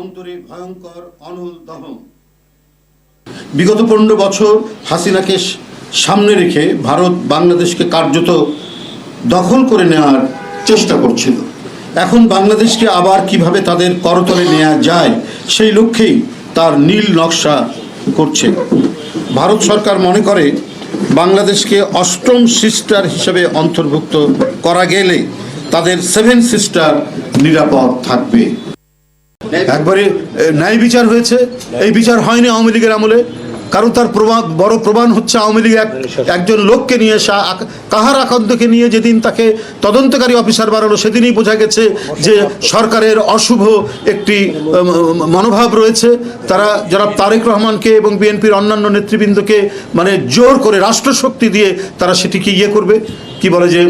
অন্তরে ভয়ঙ্কর, অনল দহন। বিগত পনেরো বছর হাসিনাকে সামনে রেখে ভারত বাংলাদেশকে কার্যত দখল করে নেওয়ার চেষ্টা করছিল। এখন বাংলাদেশকে আবার কীভাবে তাদের করতলে নেওয়া যায়, সেই লক্ষ্যেই তার নীল নকশা করছে। ভারত সরকার মনে করে, বাংলাদেশকে অষ্টম সিস্টার হিসেবে অন্তর্ভুক্ত করা গেলে তাদের সেভেন সিস্টার নিরাপদ থাকবে। একবারে ন্যায় বিচার হয়েছে। এই বিচার হয়নি আওয়ামী লীগের আমলে। কারণ তার প্রমাণ বড় প্রমাণ হচ্ছে আওয়ামী লীগ একজন লোককে নিয়ে কাহার আকন্দকে নিয়ে যেদিন তাকে তদন্তকারী অফিসার বাড়ালো সেদিনই বোঝা গেছে যে সরকারের অশুভ একটি মনোভাব রয়েছে। তারা যারা তারেক রহমানকে এবং বিএনপির অন্যান্য নেতৃবৃন্দকে মানে জোর করে রাষ্ট্রশক্তি দিয়ে তারা সেটিকে ইয়ে করবে। কি বলে যে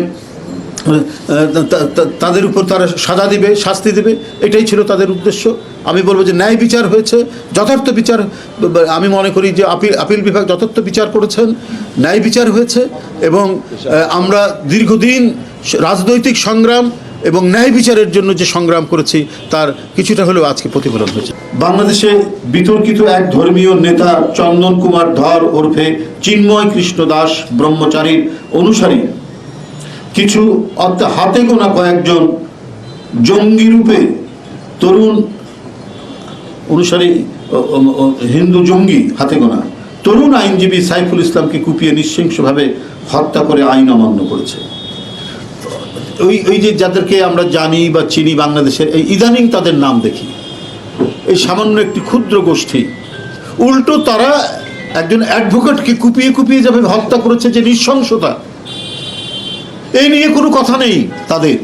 তাদের উপর তারা সাজা দিবে, শাস্তি দেবে, এটাই ছিল তাদের উদ্দেশ্য। আমি বলব যে ন্যায় বিচার হয়েছে, যথার্থ বিচার, আমি মনে করি যে আপিল আপিল বিভাগ যথার্থ বিচার করেছেন, ন্যায় বিচার হয়েছে এবং আমরা দীর্ঘদিন রাজনৈতিক সংগ্রাম এবং ন্যায় বিচারের জন্য যে সংগ্রাম করেছি, তার কিছুটা হলেও আজকে প্রতিফলন হয়েছে। বাংলাদেশে বিতর্কিত এক ধর্মীয় নেতা চন্দন কুমার ধর ওরফে চিন্ময় কৃষ্ণ দাস ব্রহ্মচারীর অনুসারী কিছু অর্থাৎ হাতে গোনা কয়েকজন জঙ্গি রূপে তরুণ, অনুসারী হিন্দু জঙ্গি হাতে গোনা। তরুণ আইনজীবী সাইফুল ইসলামকে কুপিয়ে নৃশংসভাবে হত্যা করে আইন অমান্য করেছে। ওই ওই যে যাদেরকে আমরা জানি বা চিনি বাংলাদেশের, এই ইদানিং তাদের নাম দেখি। এই সামান্য একটি ক্ষুদ্র গোষ্ঠী। উল্টো তারা একজন অ্যাডভোকেটকে কুপিয়ে কুপিয়ে যাবে হত্যা করেছে যে নৃশংসতা এই নিয়ে কোনো কথা নেই তাদের।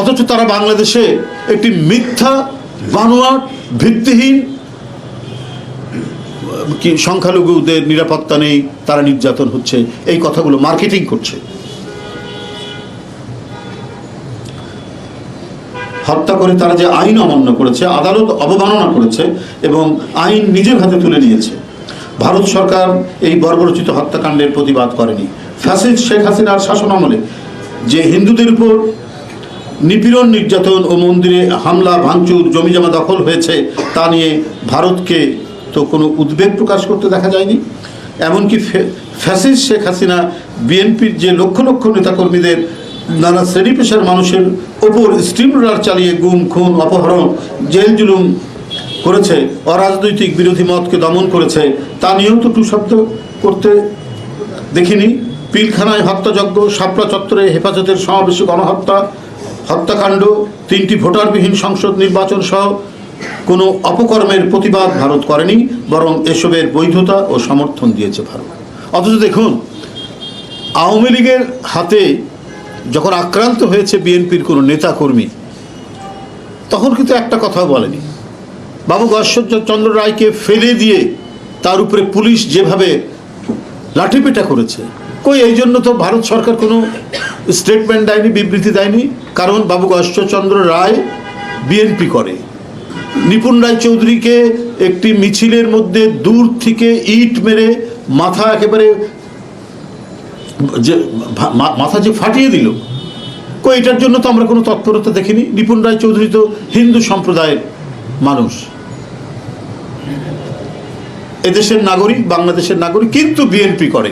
অথচ তারা বাংলাদেশে একটি মিথ্যা বানোয়ার ভিত্তিহীন, কি সংখ্যালঘুদের নিরাপত্তা নেই, তারা নির্যাতন হচ্ছে, এই কথাগুলো মার্কেটিং করছে। হত্যা করে তারা যে আইন অমান্য করেছে, আদালত অবমাননা করেছে এবং আইন নিজের হাতে তুলে নিয়েছে। ভারত সরকার এই বর্বরচিত হত্যাকাণ্ডের প্রতিবাদ করেনি। ফ্যাসিস্ট শেখ হাসিনার শাসন আমলে যে হিন্দুদের উপর নিপীড়ন, নির্যাতন ও মন্দিরে হামলা, ভাঙচুর, জমিজমা দখল হয়েছে তা নিয়ে ভারতকে তো কোনো উদ্বেগ প্রকাশ করতে দেখা যায়নি। এমনকি ফে- ফ্যাসিস্ট শেখ হাসিনা বিএনপির যে লক্ষ লক্ষ নেতাকর্মীদের নানা শ্রেণি পেশার মানুষের ওপর স্টিম রোলার চালিয়ে গুম, খুন, অপহরণ, জেল জুলুম করেছে, অরাজনৈতিক বিরোধী মতকে দমন করেছে, তা নিয়েও তো টু শব্দ করতে দেখিনি। পিলখানায় হত্যাযজ্ঞ শাপলা চত্বরে হেফাজতের সমাবেশে গণহত্যা, হত্যাকাণ্ড, তিনটি ভোটারবিহীন সংসদ নির্বাচন সহ কোনো অপকর্মের প্রতিবাদ ভারত করেনি, বরং এসবের বৈধতা ও সমর্থন দিয়েছে ভারত। অথচ দেখুন, আওয়ামী লীগের হাতে যখন আক্রান্ত হয়েছে বিএনপির কোনো নেতাকর্মী, তখন কিন্তু একটা কথাও বলেনি। বাবু চন্দ্র রায়কে ফেলে দিয়ে তার উপরে পুলিশ যেভাবে লাঠিপেটা করেছে। কই, এই জন্য তো ভারত সরকার কোনো স্টেটমেন্ট দেয়নি, বিবৃতি দেয়নি, কারণ বাবু চন্দ্র রায় বিএনপি করে। নিপুণ রায় চৌধুরীকে একটি মিছিলের মধ্যে দূর থেকে ইট মেরে মাথা একেবারে যে মাথা যে ফাটিয়ে দিল, কই, এটার জন্য তো আমরা কোনো তৎপরতা দেখিনি। নিপুণ রায় চৌধুরী তো হিন্দু সম্প্রদায়ের মানুষ। এদেশের নাগরিক, বাংলাদেশের নাগরিক, কিন্তু বিএনপি করে।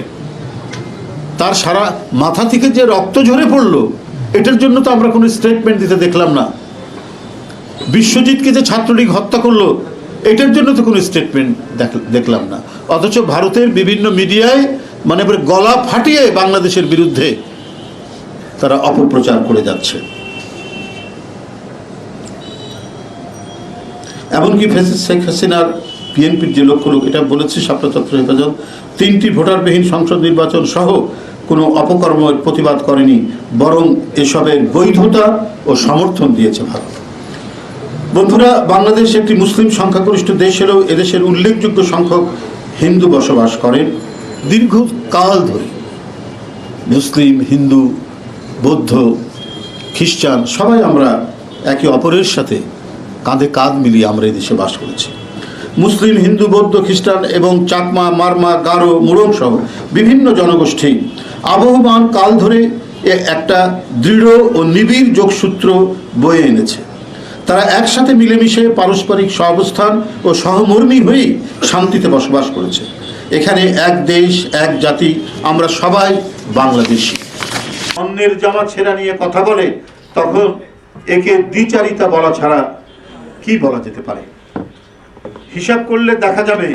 তার সারা মাথা থেকে যে রক্ত ঝরে পড়ল, এটার জন্য তো আমরা কোনো স্টেটমেন্ট দিতে দেখলাম না। বিশ্বজিৎকে যে ছাত্রলীগ হত্যা করল, এটার জন্য তো কোনো স্টেটমেন্ট দেখলাম না। অথচ ভারতের বিভিন্ন মিডিয়ায় মানে গলা ফাটিয়ে বাংলাদেশের বিরুদ্ধে তারা অপপ্রচার করে যাচ্ছে। এমনকি শেখ হাসিনার বিএনপির যে লক্ষ্য লোক, এটা বলেছে শাপলাচত্র হেফাজত তিনটি ভোটারবিহীন সংসদ নির্বাচন সহ কোনো অপকর্মের প্রতিবাদ করেনি, বরং এসবের বৈধতা ও সমর্থন দিয়েছে ভারত। বন্ধুরা, বাংলাদেশ একটি মুসলিম সংখ্যাগরিষ্ঠ দেশ হলেও এদেশের উল্লেখযোগ্য সংখ্যক হিন্দু বসবাস করেন। দীর্ঘকাল ধরে মুসলিম, হিন্দু, বৌদ্ধ, খ্রিস্টান সবাই আমরা একে অপরের সাথে কাঁধে কাঁধ মিলিয়ে আমরা এদেশে বাস করেছি। মুসলিম, হিন্দু, বৌদ্ধ, খ্রিস্টান এবং চাকমা, মারমা, গারো, মুরং সহ বিভিন্ন জনগোষ্ঠী আবহমান কাল ধরে একটা দৃঢ় ও নিবিড় যোগসূত্র বয়ে এনেছে। তারা একসাথে মিলেমিশে পারস্পরিক সহাবস্থান ও সহমর্মী হয়েই শান্তিতে বসবাস করেছে। এখানে এক দেশ, এক জাতি, আমরা সবাই বাংলাদেশি। অন্যের জামা ছেঁড়া নিয়ে কথা বলে তখন একে দ্বিচারিতা বলা ছাড়া কি বলা যেতে পারে? হিসাব করলে দেখা যাবে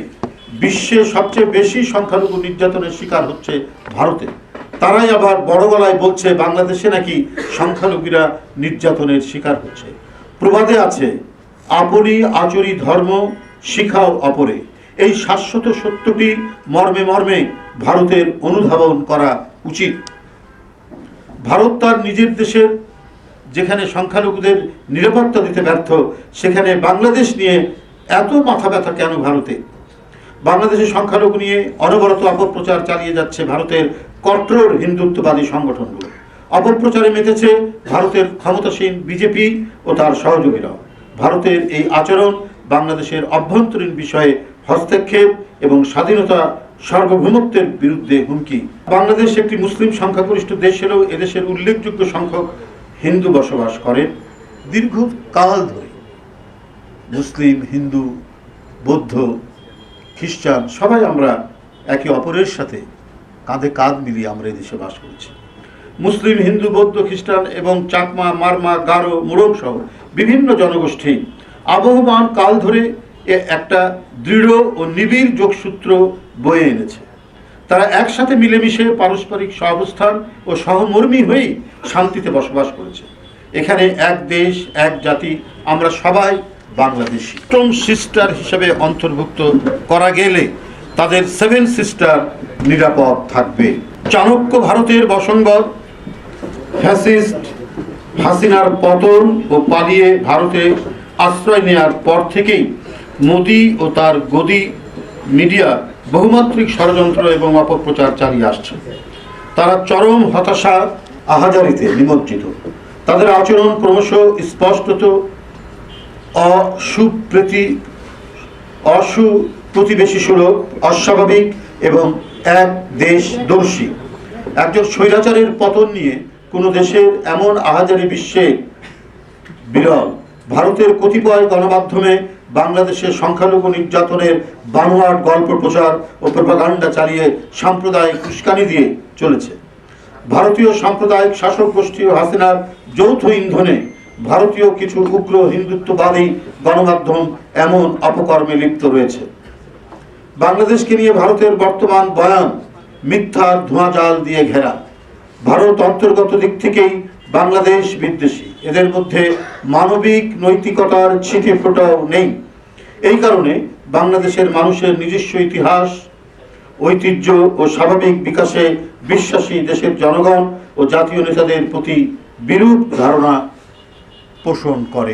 বিশ্বে সবচেয়ে বেশি সংখ্যালঘু নির্যাতনের শিকার হচ্ছে ভারতে। তারাই আবার বড় গলায় বলছে বাংলাদেশে নাকি সংখ্যালঘুরা নির্যাতনের শিকার হচ্ছে। প্রবাদে আছে, আপনি আচরি ধর্ম, শিখাও অপরে। এই শাশ্বত সত্যটি মর্মে মর্মে ভারতের অনুধাবন করা উচিত। ভারত তার নিজের দেশের যেখানে সংখ্যালঘুদের নিরাপত্তা দিতে ব্যর্থ, সেখানে বাংলাদেশ নিয়ে এত মাথা ব্যথা কেন ভারতে? বাংলাদেশের সংখ্যালঘু নিয়ে অনবরত অপপ্রচার চালিয়ে যাচ্ছে ভারতের কট্টর হিন্দুত্ববাদী সংগঠনগুলো। অপপ্রচারে মেতেছে ভারতের ক্ষমতাসীন বিজেপি ও তার সহযোগীরাও ভারতের এই আচরণ বাংলাদেশের অভ্যন্তরীণ বিষয়ে হস্তক্ষেপ এবং স্বাধীনতা সার্বভৌমত্বের বিরুদ্ধে হুমকি। বাংলাদেশ একটি মুসলিম সংখ্যাগরিষ্ঠ দেশ হলেও এদেশের উল্লেখযোগ্য সংখ্যক হিন্দু বসবাস করেন। দীর্ঘকাল ধরে মুসলিম, হিন্দু, বৌদ্ধ, খ্রিস্টান, সবাই আমরা একে অপরের সাথে কাঁধে কাঁধ মিলিয়ে আমরা এই দেশে বাস করছি। মুসলিম, হিন্দু, বৌদ্ধ, খ্রিস্টান এবং চাকমা, মারমা, গারো মুরং সহ বিভিন্ন জনগোষ্ঠী আবহমান কাল ধরে এ একটা দৃঢ় ও নিবিড় যোগসূত্র বয়ে এনেছে। তারা একসাথে মিলেমিশে পারস্পরিক সহাবস্থান ও সহমর্মী হয়েই শান্তিতে বসবাস করেছে। এখানে এক দেশ, এক জাতি, আমরা সবাই বাংলাদেশি। টম সিস্টার হিসেবে অন্তর্ভুক্ত করা গেলে তাদের সেভেন সিস্টার নিরাপদ থাকবে। চাণক্য ভারতের বসঙ্গত ফ্যাসিস্ট হাসিনার পতন ও পালিয়ে ভারতে আশ্রয় নেয়ার পর থেকেই মোদি ও তার গদি মিডিয়া বহুমাত্রিক ষড়যন্ত্র এবং অপপ্রচার চালিয়ে আসছে। তারা চরম হতাশা আহাজারিতে নিমজ্জিত। তাদের আচরণ ক্রমশ স্পষ্টত অসুপ্রীতি, অসুপ্রতিবেশী সুলভ, অস্বাভাবিক এবং এক দেশদর্শী। একজন স্বৈরাচারের পতন নিয়ে কোনো দেশের এমন আহাজারি বিশ্বে বিরল। ভারতের কতিপয় গণমাধ্যমে বাংলাদেশের সংখ্যালঘু নির্যাতনের বানোয়াট গল্প প্রচার ও প্রপাগান্ডা চালিয়ে সাম্প্রদায়িক উস্কানি দিয়ে চলেছে। ভারতীয় সাম্প্রদায়িক শাসক গোষ্ঠী ও হাসিনার যৌথ ইন্ধনে ভারতীয় কিছু উগ্র হিন্দুত্ববাদী গণমাধ্যম এমন অপকর্মে লিপ্ত রয়েছে। বাংলাদেশকে নিয়ে ভারতের বর্তমান বয়ান মিথ্যার ধোঁয়াজাল দিয়ে ঘেরা। ভারত অন্তর্গত দিক থেকেই বাংলাদেশ বিদ্বেষী। এদের মধ্যে মানবিক নৈতিকতার ছিটে ফোটাও নেই। এই কারণে বাংলাদেশের মানুষের নিজস্ব ইতিহাস, ঐতিহ্য ও স্বাভাবিক বিকাশে বিশ্বাসী দেশের জনগণ ও জাতীয় নেতাদের প্রতি বিরূপ ধারণা পোষণ করে।